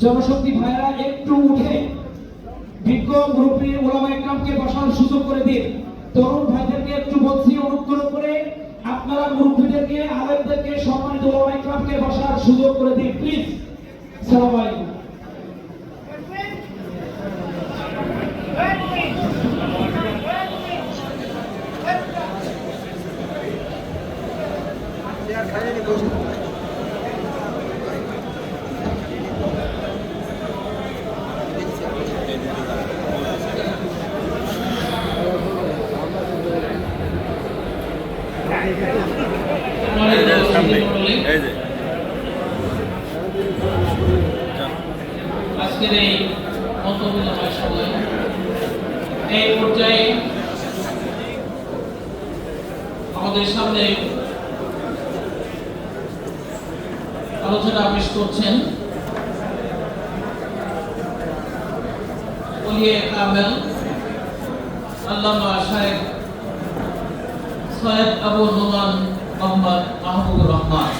জনশক্তি ভাইরা একটু উঠে বিজ্ঞ একরামকে বসার সুযোগ করে দিন। তরুণ ভাইদেরকে একটু বলছি, অনুগ্রহ করে আপনারা মুরব্বীদেরকে, আলেমদেরকে, সম্মানিত বসার সুযোগ করে দিন প্লিজ সালাম আলাইকুম এই যে আজকের এই মতবিনিময় সময়। এই পর্যায়ে আমাদের সামনে আলোচনা পেশ করছেন কামেল আবু নোমান মোহাম্মদ মাহবুবুর রহমান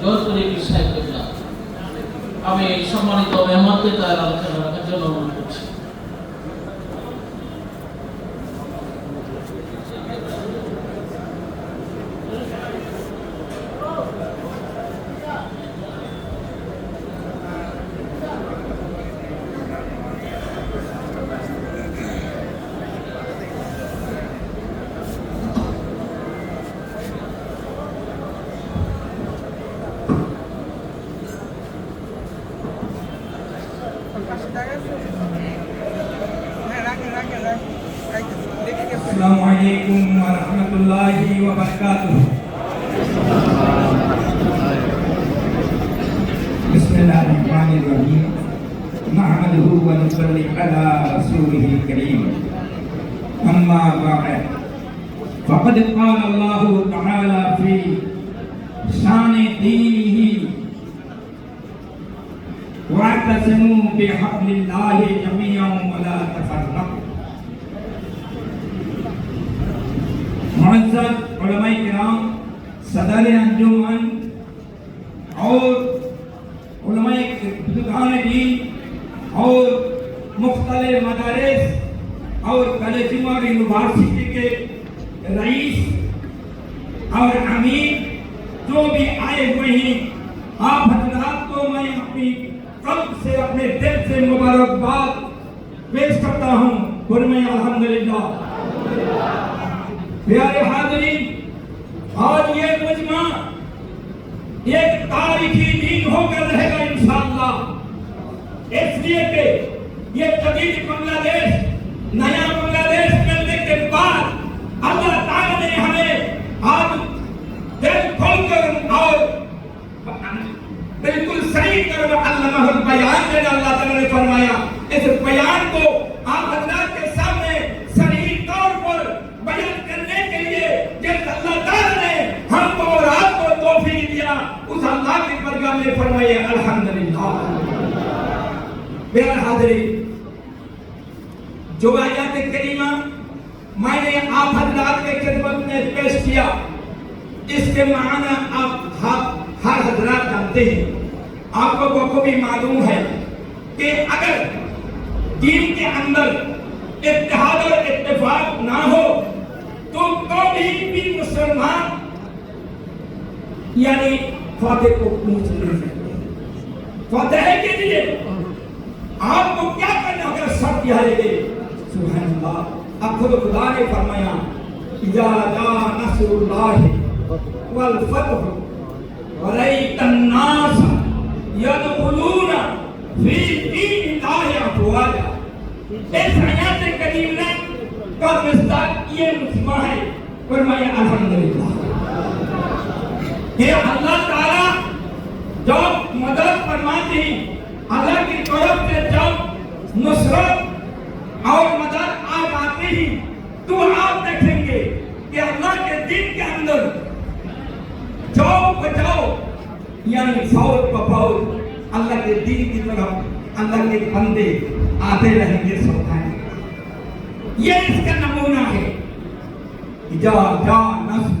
জয়পুরি সাহেব। আমি সম্মানিত মেহমানকে তার আলোচনা রাখার জন্য الله الرحمن الرحيم نحمده ونصلي على رسوله الكريم أما بعد فقد قال الله تعالى في شان دينه واعتصموا بحبل الله جميعا ولا تفرقوا معزز علماء کرام صدر انجمن اور علماء بزرگان دین اور مختلف مدارس اور کالجوں اور یونیورسٹی کے رئیس اور امیر جو بھی آئے ہوئے ہیں، آپ حضرات کو میں اپنی قلب سے، اپنے دل سے مبارکباد پیش کرتا ہوں۔ اور فرمائے الحمدللہ۔ پیارے حاضرین، آج یہ مجمع ایک تاریخی دن ہو کر رہے گا انشاءاللہ۔ اس لیے کہ یہ قدیم بنگلہ دیش نیا بنگلہ دیش ملنے کے بعد اللہ تعالی نے ہمیں آج دل کھول کر اور بالکل صحیح کر اللہ بیان میں اللہ تعالی نے فرمایا اس بیان کو آپ حضرات کے سامنے صحیح طور پر بیان کرنے کے لیے جس اللہ تعالی نے ہم کو اور آپ کو توفیق دیا اس اللہ کی برگاہ میں فرمائے الحمدللہ۔ میرا حاضرین، جو آیات کریمہ میں نے آپ حضرات کے خدمت میں پیش کیا، اس کے معنی آپ ہر حضرات جانتے ہیں۔ آپ کو بخوبی معلوم ہے کہ اگر دین کے اندر اتحاد اور اتفاق نہ ہو، تو کبھی بھی مسلمان یعنی فاتح کو پوچھ نہیں سکتے فاتح کے لیے آپ کو کیا کرنا اگر سب کیا لے سبحان اللہ اب خود خدا نے فرمایا، اذا جاء نصر اللہ والفتح ورأيت الناس يدخلون في دين الله أفواجا۔ اس آیات کریمہ کا مصداق یہ مسمع ہے۔ فرمایا، الحمدللہ۔ کہ اللہ تعالی جب مدد فرماتے ہیں، اللہ کی طرف سے جب نصرت اور مدد آ جاتے ہیں، تو آپ دیکھیں گے کہ اللہ کے دین کے اندر جاؤ بچاؤ یعنی فوج بفوج اللہ کے دین کی طرف اللہ کے بندے آتے رہیں گے سوکھائیں یہ اس کا نمونہ ہے۔ جا جا نصر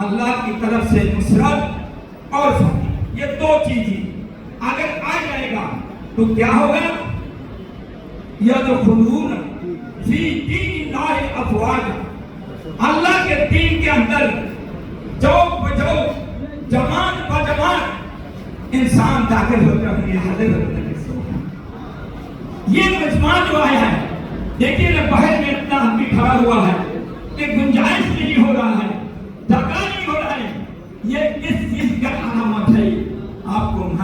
اللہ کی طرف سے نصرت اور فتح۔ یہ دو چیزیں۔ اگر آ جائے گا تو کیا ہوگا؟ یہ جو خلون۔ فی دین اللہ افواج۔ اللہ کے دین کے اندر چوک بجو جمان بجوان انسان داخل ہوتے ہوئے حاضر ہوتے ہیں یہ مجمع جو آیا ہے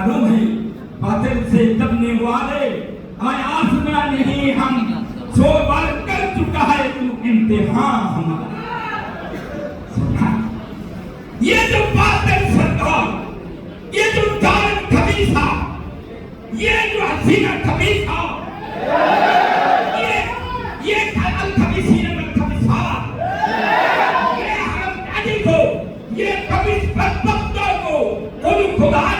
معلوم ہے باطل سے دبنے والے آئے آسنا نہیں ہم۔ سو بار کر چکا ہے تو امتحان ہمارا۔ یہ جو باطل سرکار یہ جو دارن خبیصہ یہ جو حسینہ خبیصہ یہ یہ کبھی بدبختوں کو خدا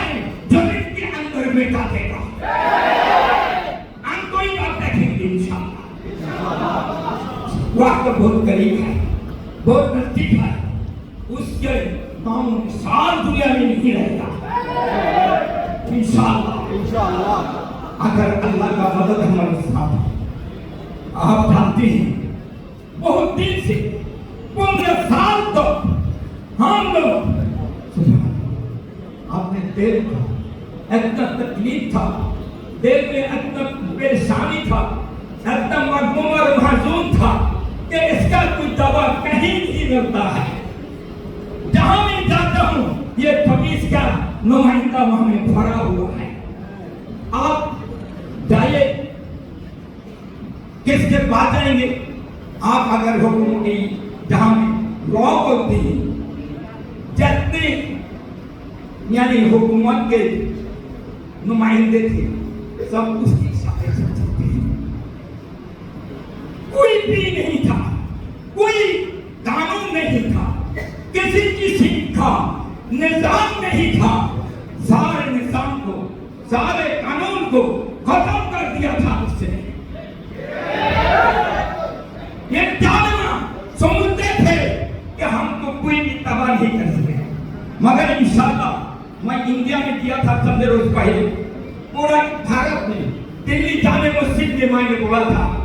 وقت بہت قریب ہے بہت نزدیک ہے اس کے نام سال دنیا میں نہیں رہے گا انشاءاللہ انشاءاللہ اگر اللہ کا مدد ہمارے ساتھ ہے آپ جانتے ہیں بہت دن سے پندرہ سال تو ہم لوگ آپ نے دیر کو اتنا تکلیف تھا دیر میں اتنا پریشانی تھا اتنا تھا کہ اس کا کوئی دوا کہیں نہیں ملتا ہے۔ جہاں میں جاتا ہوں، یہ فقیس کا نمائندہ وہاں میں بھرا ہوا ہے۔ آپ جائیے۔ کس کے پاس جائیں گے؟ آپ اگر حکومت کی جہاں میں روک ہوتی ہے، جتنے یعنی حکومت کے نمائندے تھے، سب اس کی شاخیں کوئی بھی نہیں کوئی قانون نہیں تھا، کسی کی کا نظام نہیں تھا۔ سارے نظام کو، سارے قانون کو ختم کر دیا تھا اس سے۔ یہ جاننا سمجھتے تھے کہ ہم کو کوئی بھی تباہ نہیں کر سکے۔ مگر انشاءاللہ میں انڈیا میں کیا تھا چند روز پہلے، پورا بھارت میں دلی جانے مسجد کے میں بولا تھا۔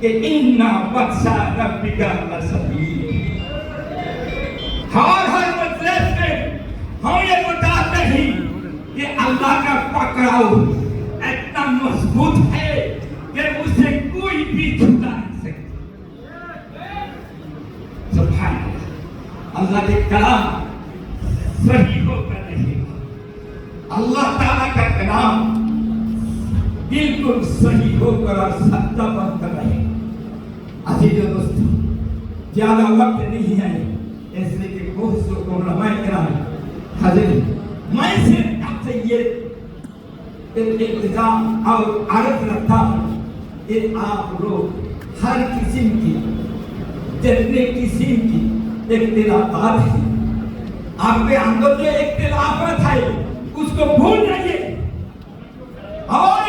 کہ انہا بخشا ربکا لسبیل ہر ہر مجلس میں ہم یہ بتاتے ہیں کہ اللہ کا پکڑاؤ اتنا مضبوط ہے کہ اسے کوئی بھی چھٹا نہیں سکتا سبحان اللہ کے کلام صحیح ہو ہوتا نہیں اللہ تعالیٰ کا کلام بالکل صحیح ہو کر اور سچا بن کر رہے عزیزو دوستو زیادہ وقت نہیں ہے اس لیے کہ بہت سو کو علماء کرام حاضر میں سے اب سے یہ انتظام اور عرض رکھتا ہوں کہ آپ لوگ ہر قسم کی جتنے قسم کی اختلافات ہیں آپ کے اندر جو اختلافات ہے اس کو بھول جائیے اور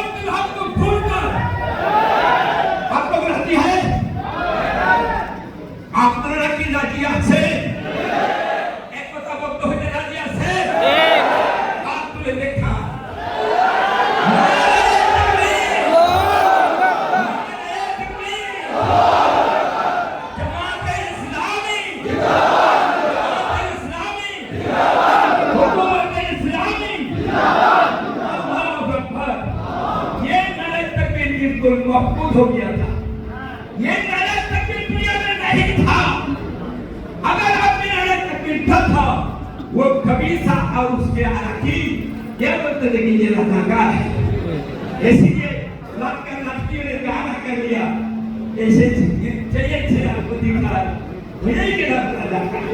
کبیسہ اور اس کے اراکین یہ مرتدگی یہ رہنگار ہے اسی لیے لڑ کر لڑکیوں نے گانا کر لیا ایسے چاہیے سے آپ کو دیکھ رہا ہے مجھے ہی کہنا پڑا جاتا ہے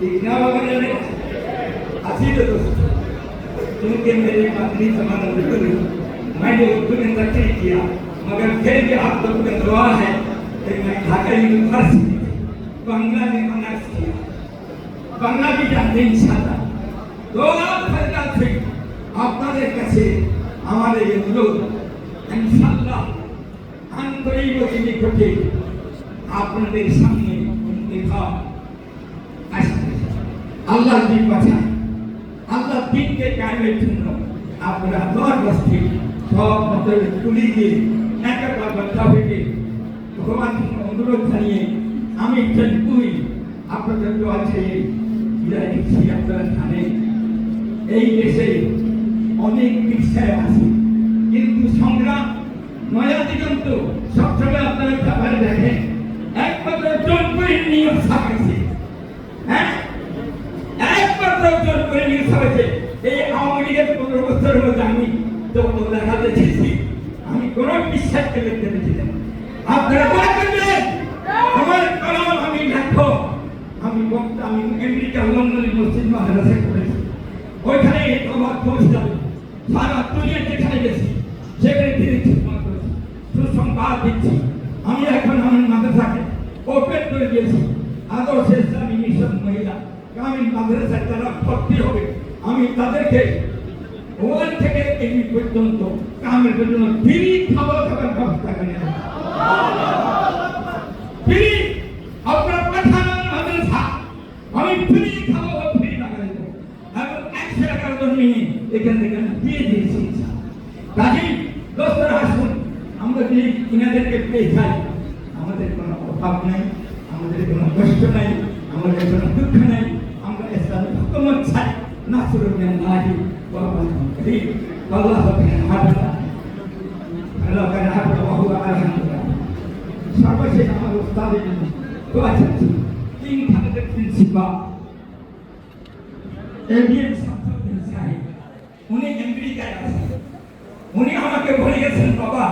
دیکھنا وغیرہ نہیں اچھی تو دوست کیونکہ میری اپنی سمانا بالکل نہیں میں نے اردو میں ترجیح کیا مگر پھر بھی آپ لوگوں کا دعا ہے کہ میں ڈھاکہ یونیورسٹی بنگلہ میں آنرس کیا বাংলা বিদ্যার্থী ইনশাআল্লাহ দোলাল সরকার থেকে আপনাদের কাছে আমাদের অনুরোধ, ইনশাআল্লাহ আন্তরিক অতিথি ঘটে আপনাদের সামনে দেখা আল্লাহ দিন বাঁচান। আল্লাহ দিনকে কায়েমের জন্য আপনারা দোয়ার বস্তি সব মতের তুলে দিয়ে একেবারে বাচ্চা থেকে ভগবানকে অনুরোধ জানিয়ে আমি একজন তুই আপনাদের দোয়া চেয়ে বিদায় দিচ্ছি আপনারা জানেন এই দেশে অনেক বিষয় আছে কিন্তু সংগ্রাম নয়া দিগন্ত সবসময় আপনারা ব্যাপারে দেখেন একমাত্র জনপুরের নিয়ম ছাপাইছে হ্যাঁ একমাত্র জোর করে নিয়ে হয়েছে এই আওয়ামী পনেরো বছরের মধ্যে আমি যখন দেখাতে চেয়েছি আমি কোন বিশ্বাসকে দেখতে পেয়েছিলাম আপনারা করবেন আমার কলম আমি দেখো আমি আমেরিকা মসজিদ মাদ্রাসা করেছি ওইখানে আমার পৌঁছলাম সারা দুনিয়া যেখানে গেছি সেখানে তিনি ঠিকমত করেছি সুসংবাদ দিচ্ছি আমি এখন আমার মাদ্রাসাকে ওপেন করে দিয়েছি আদর্শ ইসলামী মিশন মহিলা গ্রামীণ মাদ্রাসায় যারা ভর্তি হবে আমি তাদেরকে ওয়ান থেকে এগ্রি পর্যন্ত কামের জন্য ফ্রি من الله ورحمة كريم والله كان عبدا الله كان عبدا وهو الحمد لله সর্বশেষ আমার উস্তাদের জন্য দোয়া চাচ্ছি কিং খালেদের প্রিন্সিপাল এবিএম সাহেব উনি আমেরিকায় আছেন উনি আমাকে বলে গেছেন বাবা